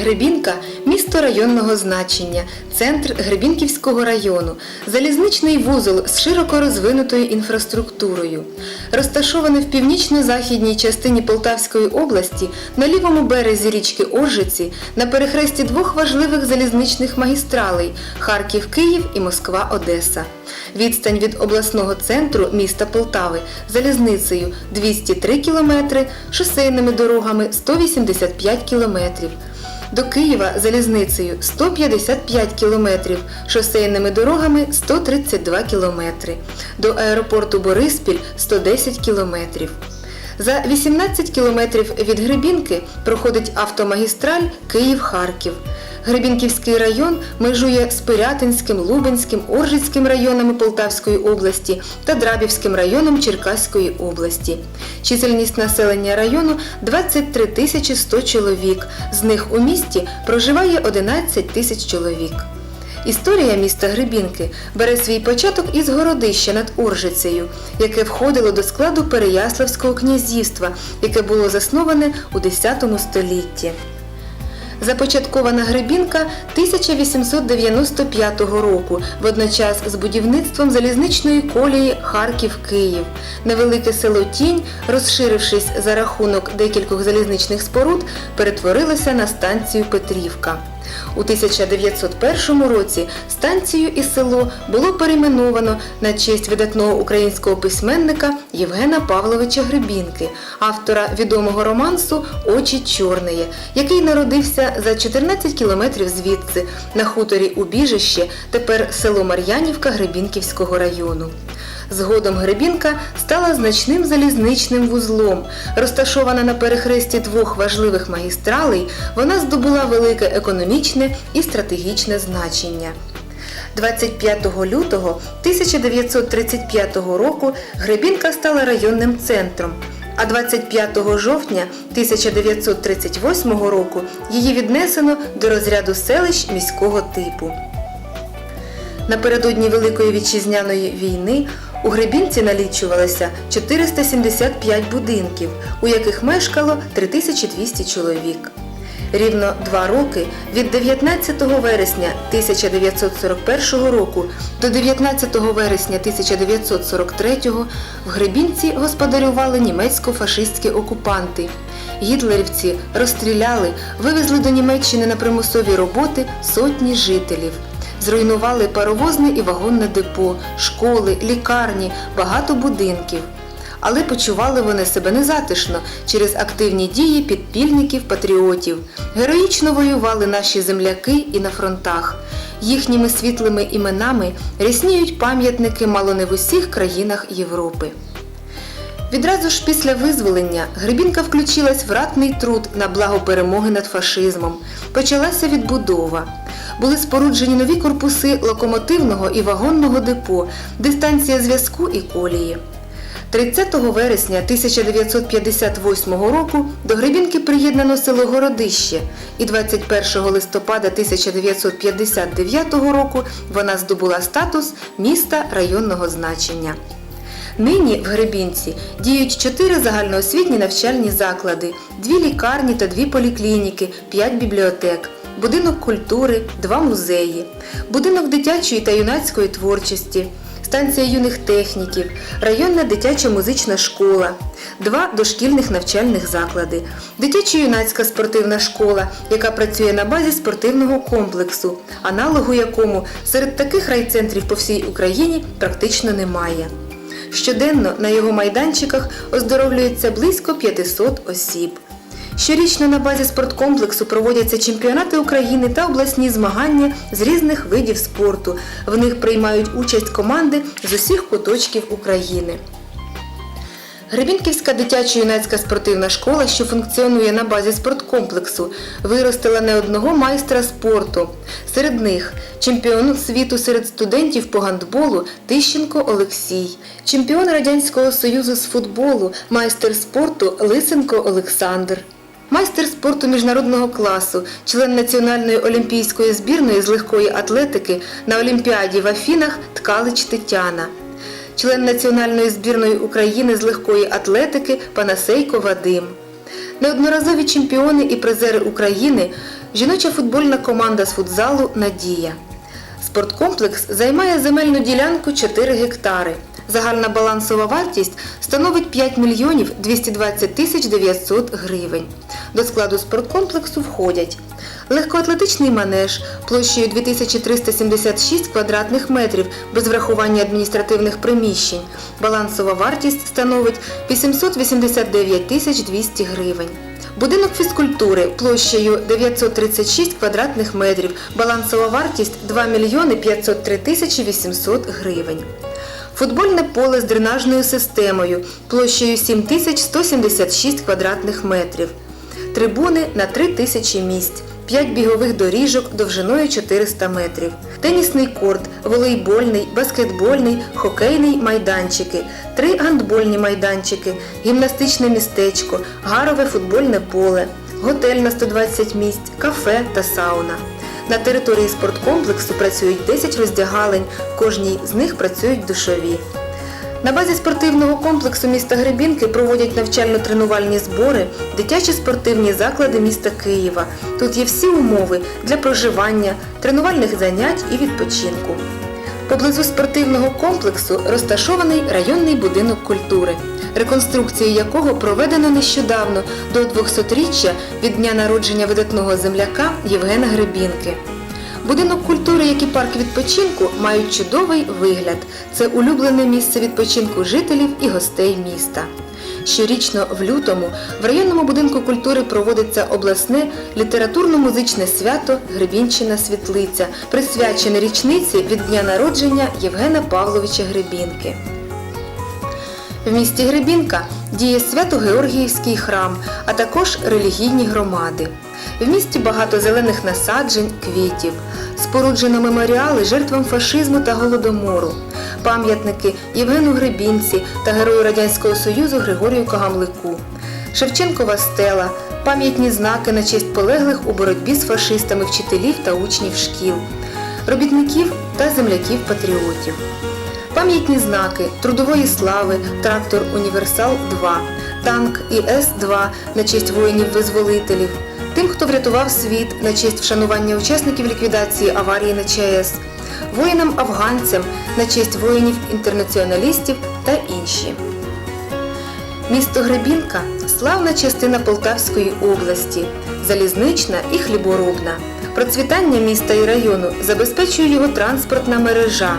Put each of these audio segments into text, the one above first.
Гребінка місто районного значення, центр Гребінківського району, залізничний вузол з широко розвинутою інфраструктурою. Розташований в північно-західній частині Полтавської області на лівому березі річки Оржиці на перехресті двох важливих залізничних магістралей Харків-Київ і Москва-Одеса. Відстань від обласного центру міста Полтави залізницею 203 км, шосейними дорогами 185 км. До Києва залізницею 155 кілометрів, шосейними дорогами 132 кілометри, До аеропорту Бориспіль 110 км. За 18 кілометрів від Гребінки проходить автомагістраль Київ-Харків. Гребінківський район межує з Пирятинським, Лубенським, Оржицьким районами Полтавської області та Драбівським районом Черкаської області. Чисельність населення району 23 тисячі 100 чоловік. З них у місті проживає 11 тисяч чоловік. Історія міста Гребінки бере свій початок із городища над Оржицею, яке входило до складу Переяславського князівства, яке було засноване у X столітті. Започаткована Гребінка 1895 року, водночас з будівництвом залізничної колії Харків-Київ. Невелике село Тінь, розширившись за рахунок декількох залізничних споруд, перетворилося на станцію Петрівка. У 1901 році станцію і село було перейменовано на честь видатного українського письменника Євгена Павловича Гребінки, автора відомого романсу Очі чорної, який народився за 14 кілометрів звідси на хуторі Убіжище, тепер село Мар'янівка Гребінківського району. Згодом Гребінка стала значним залізничним вузлом. Розташована на перехресті двох важливих магістралей, вона здобула велике економічне і стратегічне значення. 25 лютого 1935 року Гребінка стала районним центром, а 25 жовтня 1938 року її віднесено до розряду селищ міського типу. Напередодні Великої вітчизняної війни у Гребінці налічувалося 475 будинків, у яких мешкало 3200 чоловік. Рівно два роки від 19 вересня 1941 року до 19 вересня 1943 в Гребінці господарювали німецько-фашистські окупанти. Гітлерівці розстріляли, вивезли до Німеччини на примусові роботи сотні жителів. Зруйнували паровозне і вагонне депо, школи, лікарні, багато будинків. Але почували вони себе незатишно через активні дії підпільників-патріотів. Героїчно воювали наші земляки і на фронтах. Їхніми світлими іменами рясніють пам'ятники мало не в усіх країнах Європи. Відразу ж після визволення Гребінка включилась в ратний труд на благо перемоги над фашизмом. Почалася відбудова. Були споруджені нові корпуси локомотивного і вагонного депо, дистанція зв'язку і колії. 30 вересня 1958 року до Гребінки приєднано село Городище, і 21 листопада 1959 року вона здобула статус міста районного значення. Нині в Гребінці діють чотири загальноосвітні навчальні заклади, дві лікарні та дві поліклініки, п'ять бібліотек, будинок культури, два музеї, будинок дитячої та юнацької творчості, станція юних техніків, районна дитяча музична школа, два дошкільних навчальних заклади, дитячо-юнацька спортивна школа, яка працює на базі спортивного комплексу, аналогу якому серед таких райцентрів по всій Україні практично немає. Щоденно на його майданчиках оздоровлюється близько 500 осіб. Щорічно на базі спорткомплексу проводяться чемпіонати України та обласні змагання з різних видів спорту. В них приймають участь команди з усіх куточків України. Гребінківська дитячо-юнацька спортивна школа, що функціонує на базі спорткомплексу, виростила не одного майстра спорту. Серед них чемпіон світу серед студентів по гандболу Тищенко Олексій, чемпіон Радянського Союзу з футболу, майстер спорту Лисенко Олександр. Майстер спорту міжнародного класу, член Національної олімпійської збірної з легкої атлетики на Олімпіаді в Афінах Ткалич Тетяна член Національної збірної України з легкої атлетики Панасейко Вадим. Неодноразові чемпіони і призери України жіноча футбольна команда з футзалу Надія. Спорткомплекс займає земельну ділянку 4 гектари. Загальна балансова вартість становить 5 мільйонів 220 тисяч 900 гривень. До складу спорткомплексу входять легкоатлетичний манеж площею 2376 квадратних метрів без врахування адміністративних приміщень. Балансова вартість становить 889 тисяч 200 гривень. Будинок фізкультури площею 936 квадратних метрів. Балансова вартість 2 мільйони 503 тисячі 800 гривень. Футбольне поле з дренажною системою площею 7176 квадратних метрів. Трибуни на 3 тисячі місць. 5 бігових доріжок довжиною 400 метрів, тенісний корт, волейбольний, баскетбольний, хокейний майданчики, три гандбольні майданчики, гімнастичне містечко, гарове футбольне поле, готель на 120 місць, кафе та сауна. На території спорткомплексу працюють 10 роздягалень, кожній з них працюють душові. На базі спортивного комплексу міста Гребінки проводять навчально-тренувальні збори, дитячі спортивні заклади міста Києва. Тут є всі умови для проживання, тренувальних занять і відпочинку. Поблизу спортивного комплексу розташований районний будинок культури, реконструкцію якого проведено нещодавно до 200-річчя від дня народження видатного земляка Євгена Гребінки. Будинок культури, як і парк відпочинку, мають чудовий вигляд. Це улюблене місце відпочинку жителів і гостей міста. Щорічно в лютому в районному будинку культури проводиться обласне літературно-музичне свято Гребінчина Світлиця, присвячене річниці від дня народження Євгена Павловича Гребінки. В місті Гребінка діє Свято-Георгіївський храм, а також релігійні громади. В місті багато зелених насаджень, квітів. Споруджено меморіали жертвам фашизму та голодомору, пам'ятники Євгену Гребінці та герою Радянського Союзу Григорію Кагамлику, Шевченкова стела, пам'ятні знаки на честь полеглих у боротьбі з фашистами вчителів та учнів шкіл, робітників та земляків-патріотів. Пам'ятні знаки трудової слави, трактор Універсал 2, танк ІС-2 на честь воїнів-визволителів, тим, хто врятував світ на честь вшанування учасників ліквідації аварії на ЧАЕС, воїнам-афганцям на честь воїнів-інтернаціоналістів та інші. Місто Гребінка славна частина Полтавської області, залізнична і хліборобна. Процвітання міста і району забезпечує його транспортна мережа.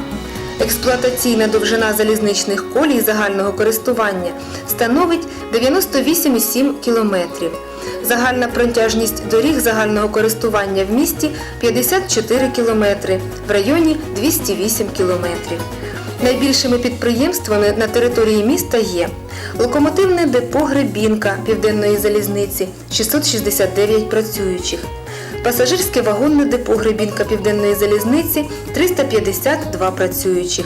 Експлуатаційна довжина залізничних колій загального користування становить 98,7 кілометрів. Загальна протяжність доріг загального користування в місті 54 кілометри, в районі 208 кілометрів. Найбільшими підприємствами на території міста є локомотивне депо Гребінка Південної залізниці 669 працюючих, пасажирське вагонне депо Гребінка Південної залізниці 352 працюючих.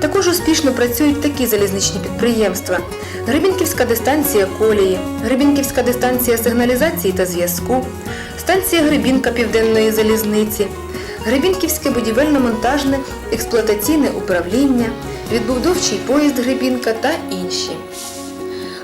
Також успішно працюють такі залізничні підприємства: Гребінківська дистанція колії, Гребінківська дистанція сигналізації та зв'язку, станція Гребінка Південної залізниці, Гребінківське будівельно-монтажне експлуатаційне управління, відбудовчий поїзд Гребінка та інші.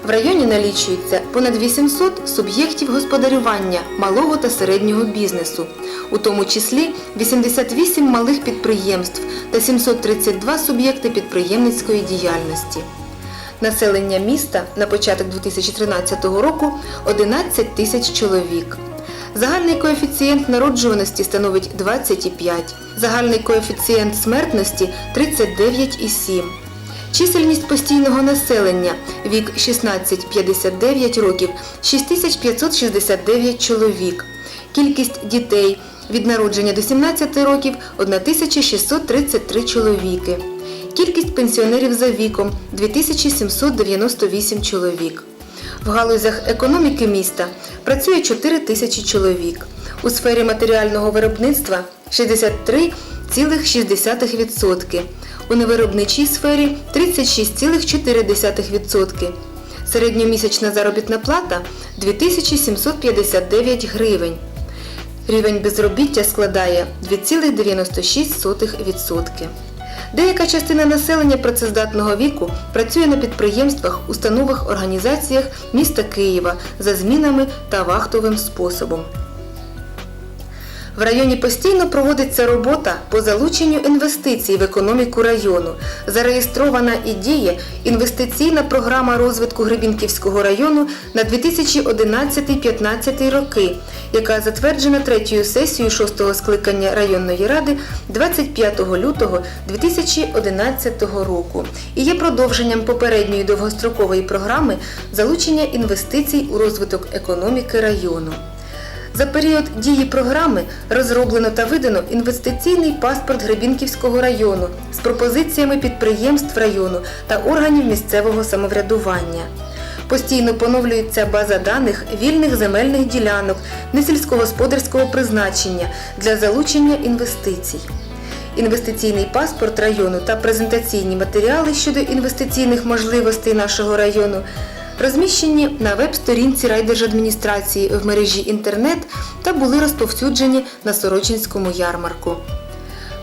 В районі налічується понад 800 суб'єктів господарювання малого та середнього бізнесу, у тому числі 88 малих підприємств та 732 суб'єкти підприємницької діяльності. Населення міста на початок 2013 року 11 тисяч чоловік. Загальний коефіцієнт народжуваності становить 25, загальний коефіцієнт смертності 39,7. Чисельність постійного населення вік 16-59 років 6569 чоловік. Кількість дітей від народження до 17 років 1633 чоловіки. Кількість пенсіонерів за віком 2798 чоловік. В галузях економіки міста працює 4 тисячі чоловік. У сфері матеріального виробництва 63,6%. У невиробничій сфері 36,4%. Середньомісячна заробітна плата 2759 гривень. Рівень безробіття складає 2,96%. Деяка частина населення працездатного віку працює на підприємствах, установах, організаціях міста Києва за змінами та вахтовим способом. В районі постійно проводиться робота по залученню інвестицій в економіку району. Зареєстрована і діє інвестиційна програма розвитку Гребінківського району на 2011-2015 роки, яка затверджена третьою сесією 6-го скликання районної ради 25 лютого 2011 року і є продовженням попередньої довгострокової програми залучення інвестицій у розвиток економіки району. За період дії програми розроблено та видано інвестиційний паспорт Гребінківського району з пропозиціями підприємств району та органів місцевого самоврядування. Постійно поновлюється база даних вільних земельних ділянок несільськогосподарського призначення для залучення інвестицій. Інвестиційний паспорт району та презентаційні матеріали щодо інвестиційних можливостей нашого району розміщені на веб-сторінці райдержадміністрації в мережі інтернет та були розповсюджені на Сорочинському ярмарку.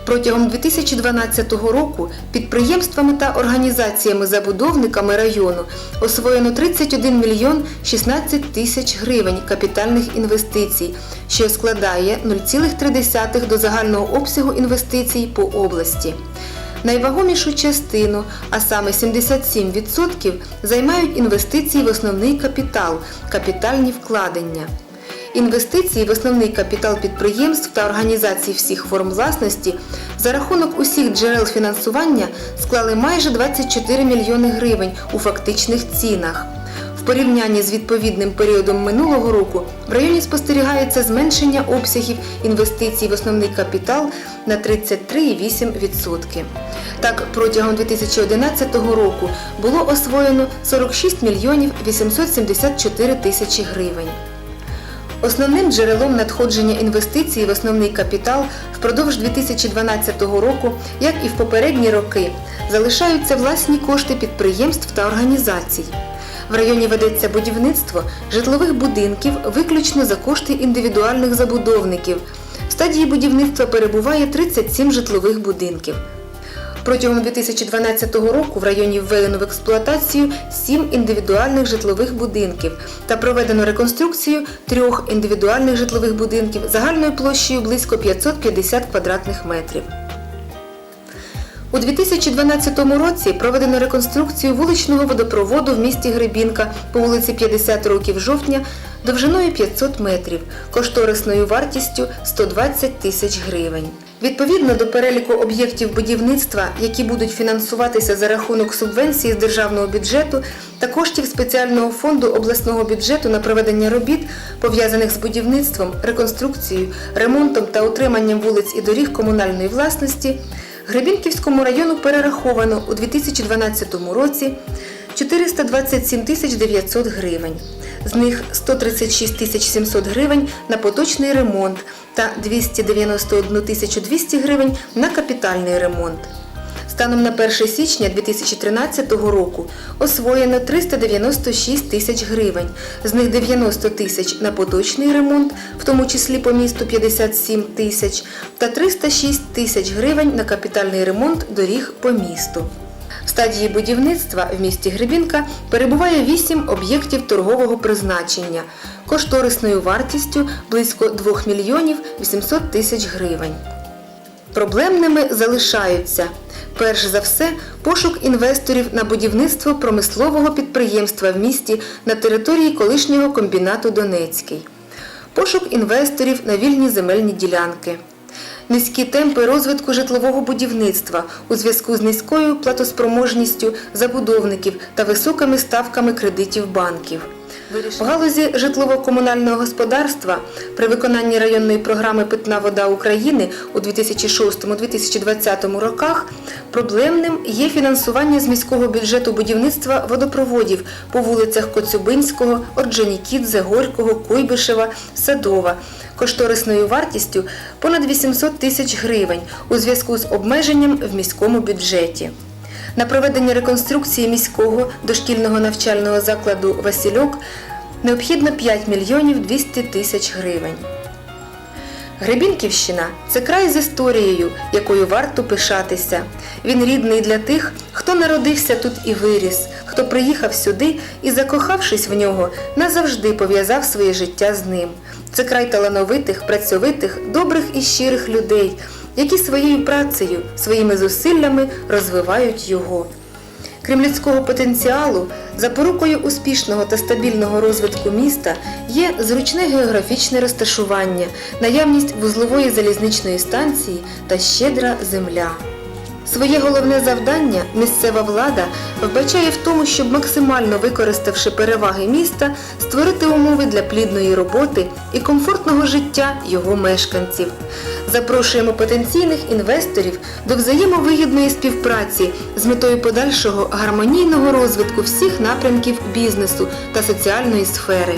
Протягом 2012 року підприємствами та організаціями-забудовниками району освоєно 31 мільйон 16 тисяч гривень капітальних інвестицій, що складає 0,3 до загального обсягу інвестицій по області. Найвагомішу частину, а саме 77%, займають інвестиції в основний капітал, капітальні вкладення. Інвестиції в основний капітал підприємств та організацій всіх форм власності за рахунок усіх джерел фінансування склали майже 24 мільйони гривень у фактичних цінах. Порівнянні з відповідним періодом минулого року в районі спостерігається зменшення обсягів інвестицій в основний капітал на 33,8%. Так, протягом 2011 року було освоєно 46 мільйонів 874 тисячі гривень. Основним джерелом надходження інвестицій в основний капітал впродовж 2012 року, як і в попередні роки, залишаються власні кошти підприємств та організацій. В районі ведеться будівництво житлових будинків виключно за кошти індивідуальних забудовників. В стадії будівництва перебуває 37 житлових будинків. Протягом 2012 року в районі введено в експлуатацію 7 індивідуальних житлових будинків та проведено реконструкцію трьох індивідуальних житлових будинків загальною площею близько 550 квадратних метрів. У 2012 році проведено реконструкцію вуличного водопроводу в місті Гребінка по вулиці 50 років жовтня довжиною 500 метрів, кошторисною вартістю 120 тисяч гривень. Відповідно до переліку об'єктів будівництва, які будуть фінансуватися за рахунок субвенції з державного бюджету та коштів спеціального фонду обласного бюджету на проведення робіт, пов'язаних з будівництвом, реконструкцією, ремонтом та утриманням вулиць і доріг комунальної власності, Гребінківському району перераховано у 2012 році 427 тисяч 900 гривень. З них 136 тисяч 700 гривень на поточний ремонт та 291 тисячу 200 гривень на капітальний ремонт. Станом на 1 січня 2013 року освоєно 396 тисяч гривень, з них 90 тисяч на поточний ремонт, в тому числі по місту 57 тисяч, та 306 тисяч гривень на капітальний ремонт доріг по місту. В стадії будівництва в місті Гребінка перебуває 8 об'єктів торгового призначення кошторисною вартістю близько 2 мільйонів 800 тисяч гривень. Проблемними залишаються перш за все пошук інвесторів на будівництво промислового підприємства в місті на території колишнього комбінату Донецький, пошук інвесторів на вільні земельні ділянки. Низькі темпи розвитку житлового будівництва у зв'язку з низькою платоспроможністю забудовників та високими ставками кредитів банків. В галузі житлово-комунального господарства при виконанні районної програми Питна вода України у 2006-2020 роках проблемним є фінансування з міського бюджету будівництва водопроводів по вулицях Коцюбинського, Орджонікідзе, Горького, Куйбишева, Садова кошторисною вартістю понад 800 тисяч гривень у зв'язку з обмеженням в міському бюджеті. На проведення реконструкції міського дошкільного навчального закладу Васильок необхідно 5 мільйонів 200 тисяч гривень. Гребінківщина це край з історією, якою варто пишатися. Він рідний для тих, хто народився тут і виріс, хто приїхав сюди і, закохавшись в нього, назавжди пов'язав своє життя з ним. Це край талановитих, працьовитих, добрих і щирих людей, які своєю працею, своїми зусиллями розвивають його. Крім людського потенціалу, запорукою успішного та стабільного розвитку міста є зручне географічне розташування, наявність вузлової залізничної станції та щедра земля. Своє головне завдання місцева влада вбачає в тому, щоб максимально використавши переваги міста, створити умови для плідної роботи і комфортного життя його мешканців. Запрошуємо потенційних інвесторів до взаємовигідної співпраці з метою подальшого гармонійного розвитку всіх напрямків бізнесу та соціальної сфери.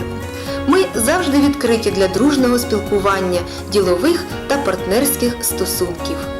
Ми завжди відкриті для дружного спілкування, ділових та партнерських стосунків.